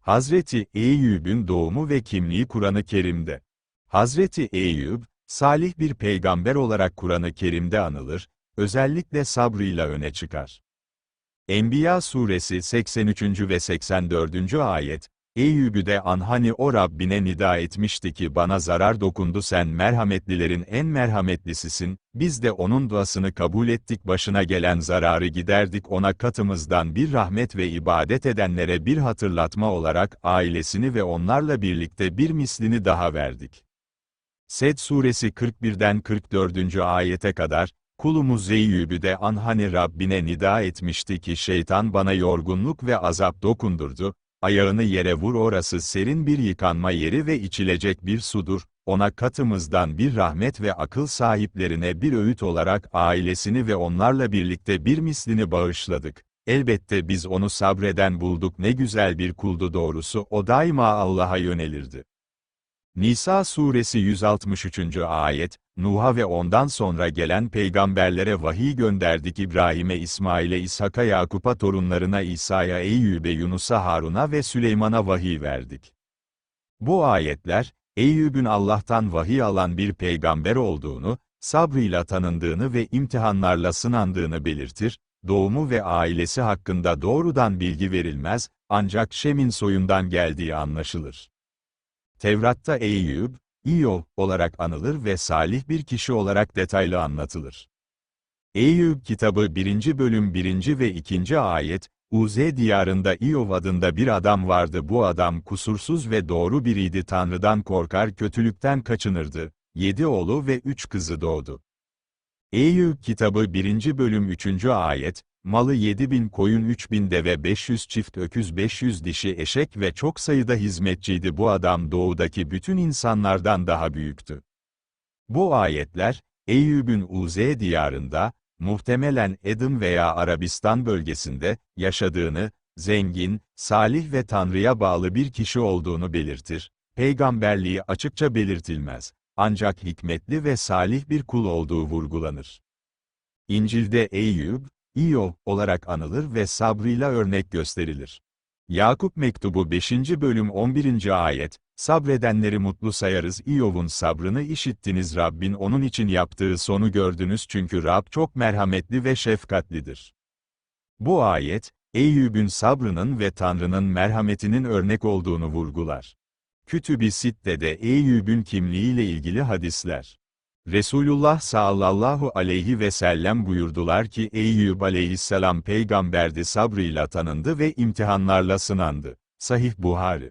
Hazreti Eyyub'ün doğumu ve kimliği Kur'an-ı Kerim'de. Hazreti Eyyub, salih bir peygamber olarak Kur'an-ı Kerim'de anılır, özellikle sabrıyla öne çıkar. Enbiya suresi 83. ve 84. ayet, Eyyub'ü de an hani o Rabbine nida etmişti ki bana zarar dokundu sen merhametlilerin en merhametlisisin, biz de onun duasını kabul ettik başına gelen zararı giderdik ona katımızdan bir rahmet ve ibadet edenlere bir hatırlatma olarak ailesini ve onlarla birlikte bir mislini daha verdik. Sed suresi 41'den 44. ayete kadar, kulumuz Eyyub'ü de an hani Rabbine nida etmişti ki şeytan bana yorgunluk ve azap dokundurdu, ayağını yere vur orası serin bir yıkanma yeri ve içilecek bir sudur, ona katımızdan bir rahmet ve akıl sahiplerine bir öğüt olarak ailesini ve onlarla birlikte bir mislini bağışladık. Elbette biz onu sabreden bulduk ne güzel bir kuldu doğrusu o daima Allah'a yönelirdi. Nisa suresi 163. ayet, Nuh'a ve ondan sonra gelen peygamberlere vahiy gönderdik İbrahim'e İsmail'e İshak'a Yakup'a torunlarına İsa'ya Eyyub'e Yunus'a Harun'a ve Süleyman'a vahiy verdik. Bu ayetler, Eyyub'un Allah'tan vahiy alan bir peygamber olduğunu, sabrıyla tanındığını ve imtihanlarla sınandığını belirtir, doğumu ve ailesi hakkında doğrudan bilgi verilmez, ancak Şem'in soyundan geldiği anlaşılır. Tevrat'ta Eyyub, İyov olarak anılır ve salih bir kişi olarak detaylı anlatılır. Eyyub kitabı 1. bölüm 1. ve 2. ayet, Uze diyarında İyov adında bir adam vardı bu adam kusursuz ve doğru biriydi Tanrı'dan korkar kötülükten kaçınırdı, yedi oğlu ve üç kızı doğdu. Eyyub kitabı 1. bölüm 3. ayet, Malı 7000 koyun 3000 deve 500 çift öküz 500 dişi eşek ve çok sayıda hizmetçiydi bu adam doğudaki bütün insanlardan daha büyüktü. Bu ayetler, Eyyub'un Uze diyarında, muhtemelen Edim veya Arabistan bölgesinde, yaşadığını, zengin, salih ve Tanrı'ya bağlı bir kişi olduğunu belirtir. Peygamberliği açıkça belirtilmez. Ancak hikmetli ve salih bir kul olduğu vurgulanır. İncil'de Eyyub, İyov olarak anılır ve sabrıyla örnek gösterilir. Yakup Mektubu 5. bölüm 11. ayet, Sabredenleri mutlu sayarız İyov'un sabrını işittiniz Rabbin onun için yaptığı sonu gördünüz çünkü Rab çok merhametli ve şefkatlidir. Bu ayet, Eyyub'un sabrının ve Tanrı'nın merhametinin örnek olduğunu vurgular. Kütüb-i Sitte'de Eyyub'un kimliğiyle ilgili hadisler. Resulullah sallallahu aleyhi ve sellem buyurdular ki Eyyub aleyhisselam peygamberdi sabrıyla tanındı ve imtihanlarla sınandı. Sahih Buhari.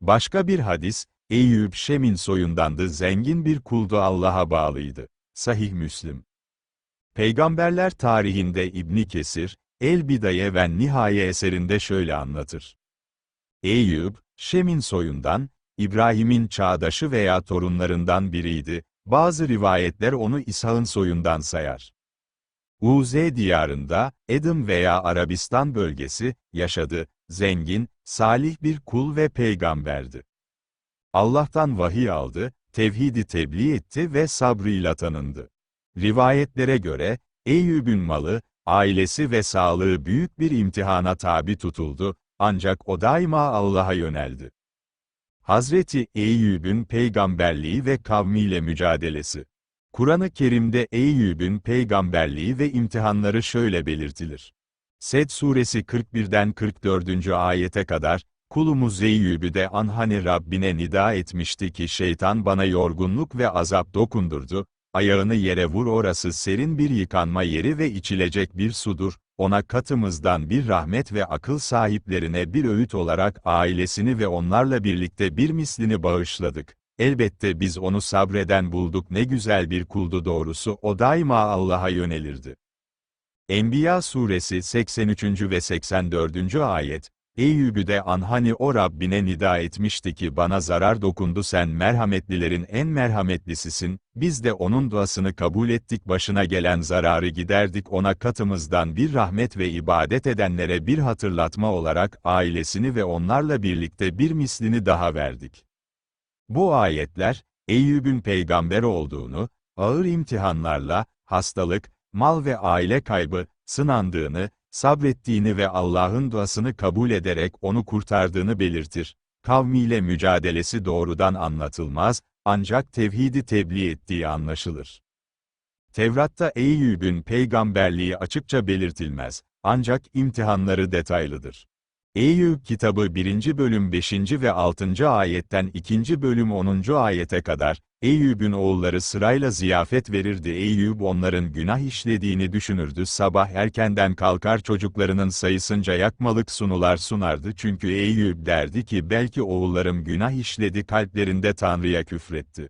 Başka bir hadis, Eyyub Şem'in soyundandı zengin bir kuldu Allah'a bağlıydı. Sahih Müslim. Peygamberler tarihinde İbni Kesir, El Bidaye ve Nihaye eserinde şöyle anlatır. Eyyub, Şem'in soyundan, İbrahim'in çağdaşı veya torunlarından biriydi, bazı rivayetler onu İshak'ın soyundan sayar. Uze diyarında, Edim veya Arabistan bölgesi, yaşadı, zengin, salih bir kul ve peygamberdi. Allah'tan vahiy aldı, tevhidi tebliğ etti ve sabrıyla tanındı. Rivayetlere göre, Eyyub'un malı, ailesi ve sağlığı büyük bir imtihana tabi tutuldu, ancak o daima Allah'a yöneldi. Hazreti Eyyub'un peygamberliği ve kavmiyle mücadelesi. Kur'an-ı Kerim'de Eyyub'un peygamberliği ve imtihanları şöyle belirtilir. Sed suresi 41'den 44. ayete kadar, kulumuz Eyyub'ü de anhane Rabbine nida etmişti ki şeytan bana yorgunluk ve azap dokundurdu, ayağını yere vur orası serin bir yıkanma yeri ve içilecek bir sudur, ona katımızdan bir rahmet ve akıl sahiplerine bir öğüt olarak ailesini ve onlarla birlikte bir mislini bağışladık. Elbette biz onu sabreden bulduk ne güzel bir kuldu doğrusu o daima Allah'a yönelirdi. Enbiya suresi 83. ve 84. ayet, Eyyub'ü de anhani o Rabbine nida etmişti ki bana zarar dokundu sen merhametlilerin en merhametlisisin, biz de onun duasını kabul ettik başına gelen zararı giderdik ona katımızdan bir rahmet ve ibadet edenlere bir hatırlatma olarak ailesini ve onlarla birlikte bir mislini daha verdik. Bu ayetler, Eyyub'un peygamber olduğunu, ağır imtihanlarla, hastalık, mal ve aile kaybı, sınandığını, sabrettiğini ve Allah'ın duasını kabul ederek onu kurtardığını belirtir. Kavmiyle mücadelesi doğrudan anlatılmaz, ancak tevhidi tebliğ ettiği anlaşılır. Tevrat'ta Eyyub'ün peygamberliği açıkça belirtilmez, ancak imtihanları detaylıdır. Eyyub kitabı 1. bölüm 5. ve 6. ayetten 2. bölüm 10. ayete kadar, Eyyub'un oğulları sırayla ziyafet verirdi. Eyyub onların günah işlediğini düşünürdü. Sabah erkenden kalkar çocuklarının sayısınca yakmalık sunular sunardı. Çünkü Eyyub derdi ki belki oğullarım günah işledi kalplerinde Tanrı'ya küfretti.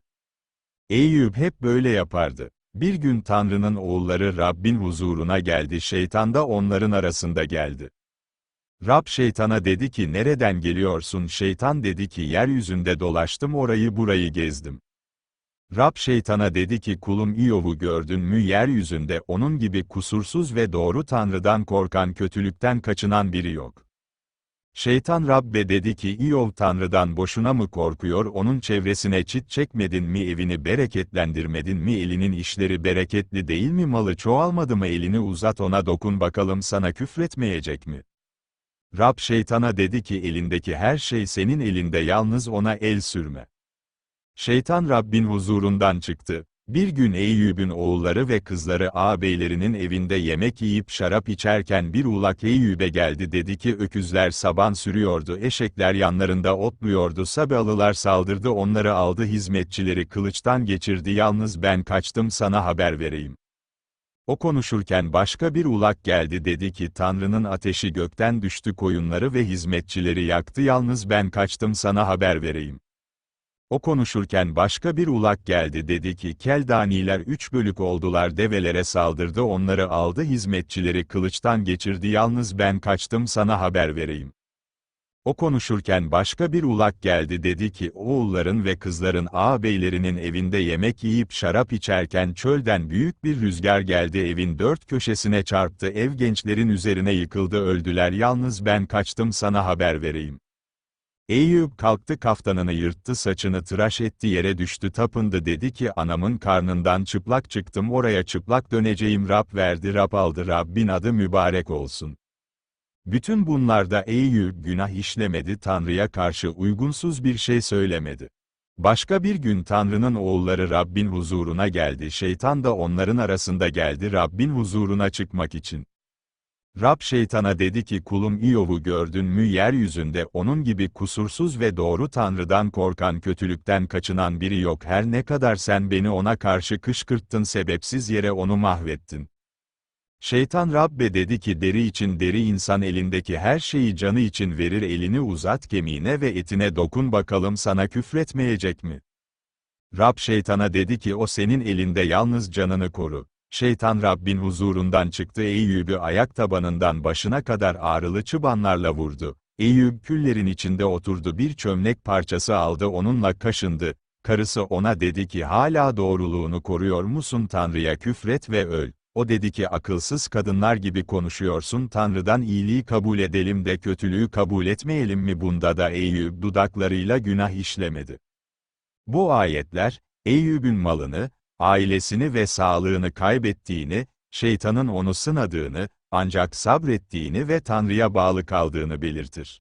Eyyub hep böyle yapardı. Bir gün Tanrı'nın oğulları Rabbin huzuruna geldi. Şeytan da onların arasında geldi. Rab şeytana dedi ki nereden geliyorsun? Şeytan dedi ki yeryüzünde dolaştım orayı burayı gezdim. Rab şeytana dedi ki kulum İyov'u gördün mü yeryüzünde onun gibi kusursuz ve doğru Tanrı'dan korkan kötülükten kaçınan biri yok. Şeytan Rabbe dedi ki İyov Tanrı'dan boşuna mı korkuyor onun çevresine çit çekmedin mi evini bereketlendirmedin mi elinin işleri bereketli değil mi malı çoğalmadı mı elini uzat ona dokun bakalım sana küfretmeyecek mi? Rab şeytana dedi ki elindeki her şey senin elinde yalnız ona el sürme. Şeytan Rabbin huzurundan çıktı. Bir gün Eyyub'un oğulları ve kızları ağabeylerinin evinde yemek yiyip şarap içerken bir ulak Eyyub'e geldi dedi ki öküzler saban sürüyordu eşekler yanlarında otluyordu Sabalılar saldırdı onları aldı hizmetçileri kılıçtan geçirdi yalnız ben kaçtım sana haber vereyim. O konuşurken başka bir ulak geldi dedi ki Tanrı'nın ateşi gökten düştü koyunları ve hizmetçileri yaktı yalnız ben kaçtım sana haber vereyim. O konuşurken başka bir ulak geldi dedi ki Keldaniler üç bölük oldular develere saldırdı onları aldı hizmetçileri kılıçtan geçirdi yalnız ben kaçtım sana haber vereyim. O konuşurken başka bir ulak geldi dedi ki oğulların ve kızların ağabeylerinin evinde yemek yiyip şarap içerken çölden büyük bir rüzgar geldi evin dört köşesine çarptı ev gençlerin üzerine yıkıldı öldüler yalnız ben kaçtım sana haber vereyim. Eyüp kalktı kaftanını yırttı saçını tıraş etti yere düştü tapındı dedi ki anamın karnından çıplak çıktım oraya çıplak döneceğim Rab verdi Rab aldı Rabbin adı mübarek olsun. Bütün bunlarda Eyüp günah işlemedi Tanrı'ya karşı uygunsuz bir şey söylemedi. Başka bir gün Tanrı'nın oğulları Rabbin huzuruna geldi şeytan da onların arasında geldi Rabbin huzuruna çıkmak için. Rab şeytana dedi ki kulum İyov'u gördün mü yeryüzünde onun gibi kusursuz ve doğru Tanrı'dan korkan kötülükten kaçınan biri yok her ne kadar sen beni ona karşı kışkırttın sebepsiz yere onu mahvettin. Şeytan Rabbe dedi ki deri için deri insan elindeki her şeyi canı için verir elini uzat kemiğine ve etine dokun bakalım sana küfretmeyecek mi? Rab şeytana dedi ki o senin elinde yalnız canını koru. Şeytan Rabbin huzurundan çıktı Eyyub'u ayak tabanından başına kadar ağrılı çıbanlarla vurdu. Eyyub küllerin içinde oturdu bir çömlek parçası aldı onunla kaşındı. Karısı ona dedi ki hala doğruluğunu koruyor musun Tanrı'ya küfret ve öl. O dedi ki akılsız kadınlar gibi konuşuyorsun Tanrı'dan iyiliği kabul edelim de kötülüğü kabul etmeyelim mi bunda da Eyyub dudaklarıyla günah işlemedi. Bu ayetler, Eyyub'un malını, ailesini ve sağlığını kaybettiğini, şeytanın onu sınadığını, ancak sabrettiğini ve Tanrı'ya bağlı kaldığını belirtir.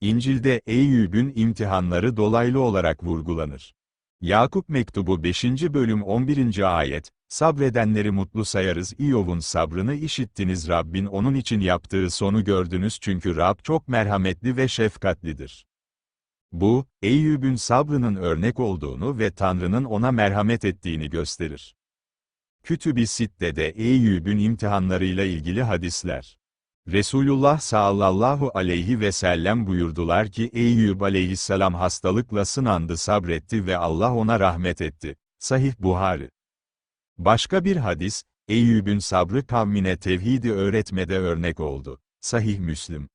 İncil'de Eyyub'un imtihanları dolaylı olarak vurgulanır. Yakup Mektubu 5. bölüm 11. ayet, Sabredenleri mutlu sayarız İyov'un sabrını işittiniz Rabbin onun için yaptığı sonu gördünüz çünkü Rab çok merhametli ve şefkatlidir. Bu, Eyyub'ün sabrının örnek olduğunu ve Tanrı'nın ona merhamet ettiğini gösterir. Kütüb-i Sitte'de Eyyub'ün imtihanlarıyla ilgili hadisler. Resulullah sallallahu aleyhi ve sellem buyurdular ki Eyyub aleyhisselam hastalıkla sınandı sabretti ve Allah ona rahmet etti. Sahih Buhari. Başka bir hadis, Eyyub'ün sabrı kavmine tevhidi öğretmede örnek oldu. Sahih Müslim.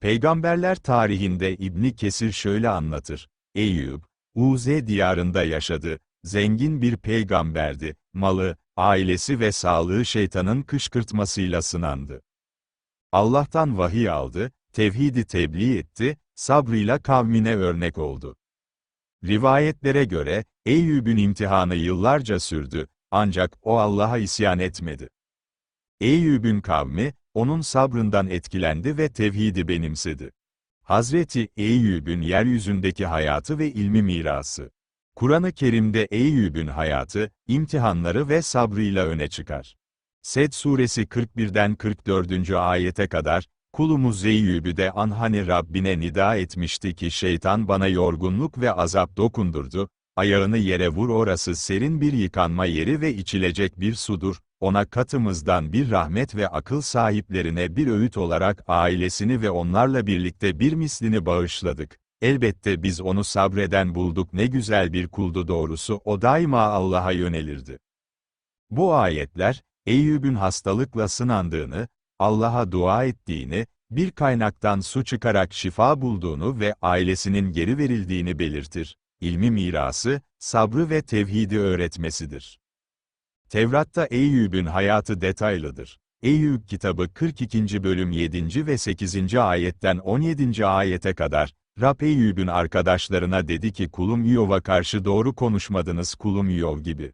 Peygamberler tarihinde İbni Kesir şöyle anlatır. Eyyub, Uze diyarında yaşadı, zengin bir peygamberdi, malı, ailesi ve sağlığı şeytanın kışkırtmasıyla sınandı. Allah'tan vahiy aldı, tevhidi tebliğ etti, sabrıyla kavmine örnek oldu. Rivayetlere göre, Eyyub'ün imtihanı yıllarca sürdü, ancak o Allah'a isyan etmedi. Eyyub'ün kavmi, onun sabrından etkilendi ve tevhidi benimsedi. Hazreti Eyyub'ün yeryüzündeki hayatı ve ilmi mirası. Kur'an-ı Kerim'de Eyyub'ün hayatı, imtihanları ve sabrıyla öne çıkar. Sed suresi 41'den 44. ayete kadar, kulumuz Eyyub'ü de anhani Rabbine nida etmişti ki şeytan bana yorgunluk ve azap dokundurdu, ayağını yere vur orası serin bir yıkanma yeri ve içilecek bir sudur, ona katımızdan bir rahmet ve akıl sahiplerine bir öğüt olarak ailesini ve onlarla birlikte bir mislini bağışladık. Elbette biz onu sabreden bulduk ne güzel bir kuldu doğrusu o daima Allah'a yönelirdi. Bu ayetler, Eyyub'ün hastalıkla sınandığını, Allah'a dua ettiğini, bir kaynaktan su çıkarak şifa bulduğunu ve ailesinin geri verildiğini belirtir. İlmi mirası, sabrı ve tevhidi öğretmesidir. Tevrat'ta Eyyub'ün hayatı detaylıdır. Eyyub kitabı 42. bölüm 7. ve 8. ayetten 17. ayete kadar, Rab Eyyub'ün arkadaşlarına dedi ki kulum İyov'a karşı doğru konuşmadınız kulum İyov gibi.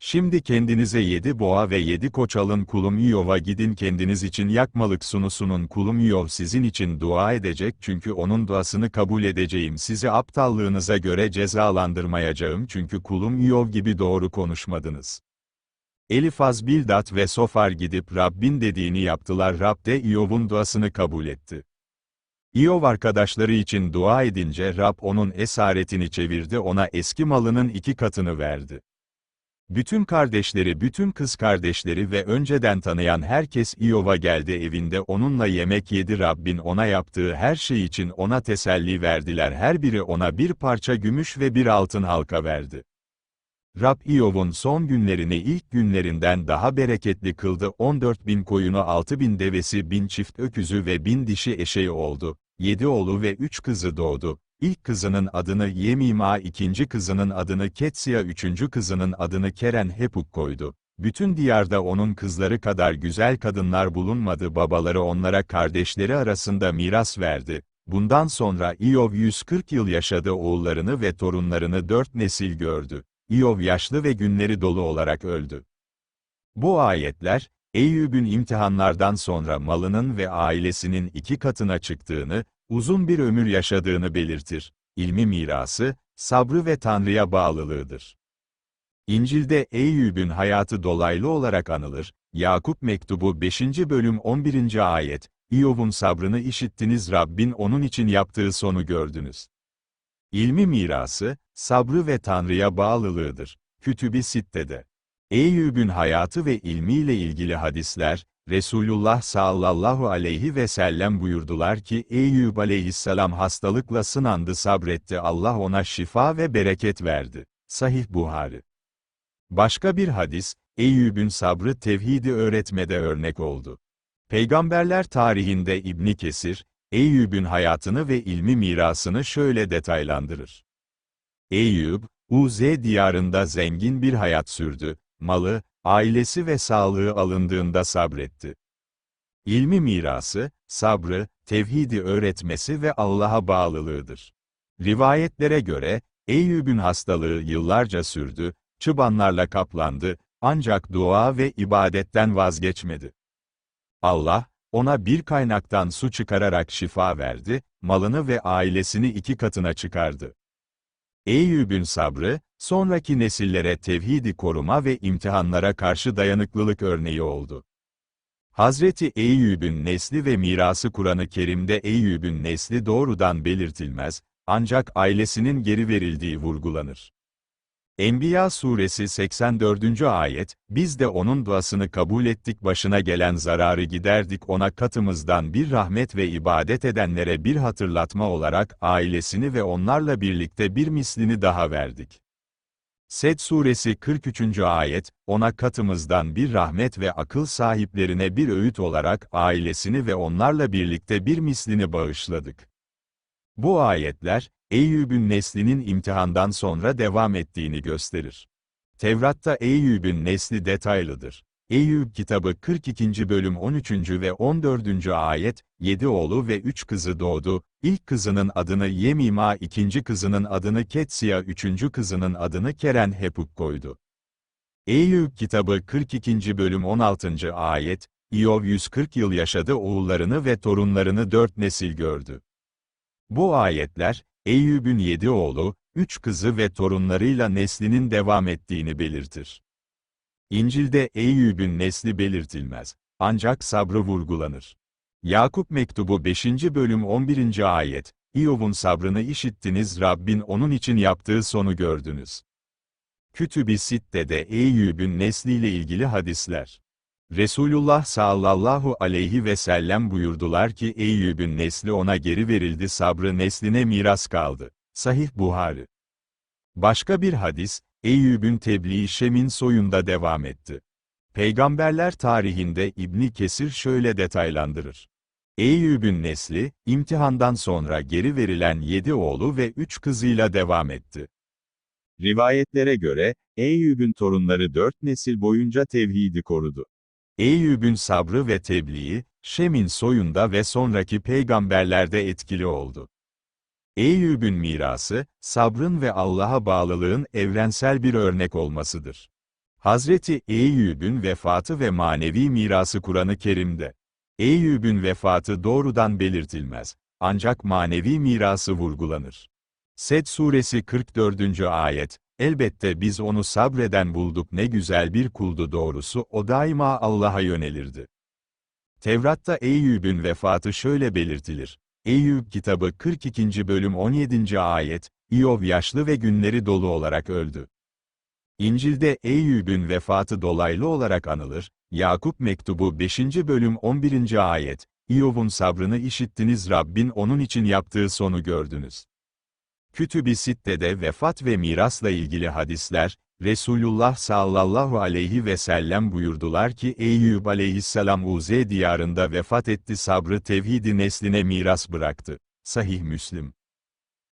Şimdi kendinize yedi boğa ve yedi koç alın kulum İyov'a gidin kendiniz için yakmalık sunusunun kulum İyov sizin için dua edecek çünkü onun duasını kabul edeceğim sizi aptallığınıza göre cezalandırmayacağım çünkü kulum İyov gibi doğru konuşmadınız. Elifaz Bildat ve Sofar gidip Rabbin dediğini yaptılar Rab de İyov'un duasını kabul etti. İyov arkadaşları için dua edince Rab onun esaretini çevirdi ona eski malının iki katını verdi. Bütün kardeşleri bütün kız kardeşleri ve önceden tanıyan herkes İyov'a geldi evinde onunla yemek yedi Rabbin ona yaptığı her şey için ona teselli verdiler. Her biri ona bir parça gümüş ve bir altın halka verdi. Rab İyov'un son günlerini ilk günlerinden daha bereketli kıldı. 14 bin koyunu 6 bin devesi bin çift öküzü ve bin dişi eşeği oldu, yedi oğlu ve üç kızı doğdu, İlk kızının adını Yemima ikinci kızının adını Ketsiya üçüncü kızının adını Keren Hepuk koydu. Bütün diyarda onun kızları kadar güzel kadınlar bulunmadı babaları onlara kardeşleri arasında miras verdi. Bundan sonra İyov 140 yıl yaşadı oğullarını ve torunlarını dört nesil gördü. İyov yaşlı ve günleri dolu olarak öldü. Bu ayetler, Eyyub'ün imtihanlardan sonra malının ve ailesinin iki katına çıktığını, uzun bir ömür yaşadığını belirtir. İlmi mirası, sabrı ve Tanrı'ya bağlılığıdır. İncil'de Eyyub'ün hayatı dolaylı olarak anılır, Yakup mektubu 5. bölüm 11. ayet, İyov'un sabrını işittiniz Rabbin onun için yaptığı sonu gördünüz. İlmi mirası, sabrı ve Tanrı'ya bağlılığıdır. Kütüb-i Sitte'de. Eyyub'ün hayatı ve ilmiyle ilgili hadisler, Resulullah sallallahu aleyhi ve sellem buyurdular ki Eyyub aleyhisselam hastalıkla sınandı sabretti Allah ona şifa ve bereket verdi. Sahih Buhari. Başka bir hadis, Eyyub'ün sabrı tevhidi öğretmede örnek oldu. Peygamberler tarihinde İbni Kesir, Eyyub'ün hayatını ve ilmi mirasını şöyle detaylandırır. Eyyub, Uz diyarında zengin bir hayat sürdü, malı, ailesi ve sağlığı alındığında sabretti. İlmi mirası, sabrı, tevhidi öğretmesi ve Allah'a bağlılığıdır. Rivayetlere göre, Eyyub'ün hastalığı yıllarca sürdü, çıbanlarla kaplandı, ancak dua ve ibadetten vazgeçmedi. Allah, ona bir kaynaktan su çıkararak şifa verdi, malını ve ailesini iki katına çıkardı. Eyyub'ün sabrı, sonraki nesillere tevhidi koruma ve imtihanlara karşı dayanıklılık örneği oldu. Hazreti Eyyub'ün nesli ve mirası Kur'an-ı Kerim'de Eyyub'ün nesli doğrudan belirtilmez, ancak ailesinin geri verildiği vurgulanır. Enbiya suresi 84. ayet, biz de onun duasını kabul ettik başına gelen zararı giderdik ona katımızdan bir rahmet ve ibadet edenlere bir hatırlatma olarak ailesini ve onlarla birlikte bir mislini daha verdik. Sed suresi 43. ayet, ona katımızdan bir rahmet ve akıl sahiplerine bir öğüt olarak ailesini ve onlarla birlikte bir mislini bağışladık. Bu ayetler, Eyyub'ün neslinin imtihandan sonra devam ettiğini gösterir. Tevrat'ta Eyyub'ün nesli detaylıdır. Eyyub kitabı 42. bölüm 13. ve 14. ayet, 7 oğlu ve 3 kızı doğdu, İlk kızının adını Yemima ikinci kızının adını Ketsiya üçüncü kızının adını Keren Hepuk koydu. Eyyub kitabı 42. bölüm 16. ayet, İyov 140 yıl yaşadı oğullarını ve torunlarını dört nesil gördü. Bu ayetler, Eyyub'ün yedi oğlu, üç kızı ve torunlarıyla neslinin devam ettiğini belirtir. İncil'de Eyyub'ün nesli belirtilmez, ancak sabrı vurgulanır. Yakup Mektubu 5. bölüm 11. ayet, İyov'un sabrını işittiniz Rabbin onun için yaptığı sonu gördünüz. Kütüb-i Sitte'de Eyyub'ün nesliyle ilgili hadisler. Resulullah sallallahu aleyhi ve sellem buyurdular ki Eyyub'ün nesli ona geri verildi sabrı nesline miras kaldı. Sahih Buhari. Başka bir hadis, Eyyub'ün tebliği Şem'in soyunda devam etti. Peygamberler tarihinde İbni Kesir şöyle detaylandırır. Eyyub'ün nesli, imtihandan sonra geri verilen yedi oğlu ve üç kızıyla devam etti. Rivayetlere göre, Eyyub'ün torunları dört nesil boyunca tevhidi korudu. Eyyub'ün sabrı ve tebliği, Şem'in soyunda ve sonraki peygamberlerde etkili oldu. Eyyub'ün mirası, sabrın ve Allah'a bağlılığın evrensel bir örnek olmasıdır. Hazreti Eyyub'ün vefatı ve manevi mirası Kur'an-ı Kerim'de. Eyyub'ün vefatı doğrudan belirtilmez, ancak manevi mirası vurgulanır. Sed suresi 44. ayet, elbette biz onu sabreden bulduk ne güzel bir kuldu doğrusu o daima Allah'a yönelirdi. Tevrat'ta Eyyub'ün vefatı şöyle belirtilir. Eyyub kitabı 42. bölüm 17. ayet, İyov yaşlı ve günleri dolu olarak öldü. İncil'de Eyyub'ün vefatı dolaylı olarak anılır, Yakup mektubu 5. bölüm 11. ayet, İyov'un sabrını işittiniz Rabbin onun için yaptığı sonu gördünüz. Kütüb-i Sitte'de vefat ve mirasla ilgili hadisler, Resulullah sallallahu aleyhi ve sellem buyurdular ki Eyyub aleyhisselam Uze diyarında vefat etti sabrı tevhidi nesline miras bıraktı. Sahih Müslim.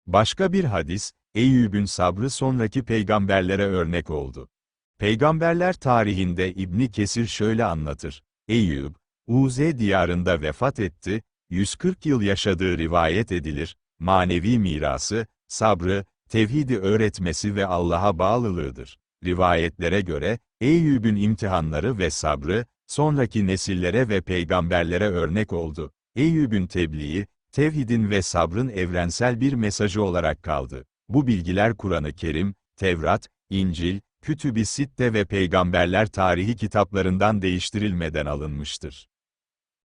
Başka bir hadis, Eyyub'ün sabrı sonraki peygamberlere örnek oldu. Peygamberler tarihinde İbni Kesir şöyle anlatır. Eyyub, Uze diyarında vefat etti, 140 yıl yaşadığı rivayet edilir, manevi mirası, sabrı, tevhidi öğretmesi ve Allah'a bağlılığıdır. Rivayetlere göre, Eyyub'ün imtihanları ve sabrı, sonraki nesillere ve peygamberlere örnek oldu. Eyyub'ün tebliği, tevhidin ve sabrın evrensel bir mesajı olarak kaldı. Bu bilgiler Kur'an-ı Kerim, Tevrat, İncil, Kütüb-i Sitte ve Peygamberler tarihi kitaplarından değiştirilmeden alınmıştır.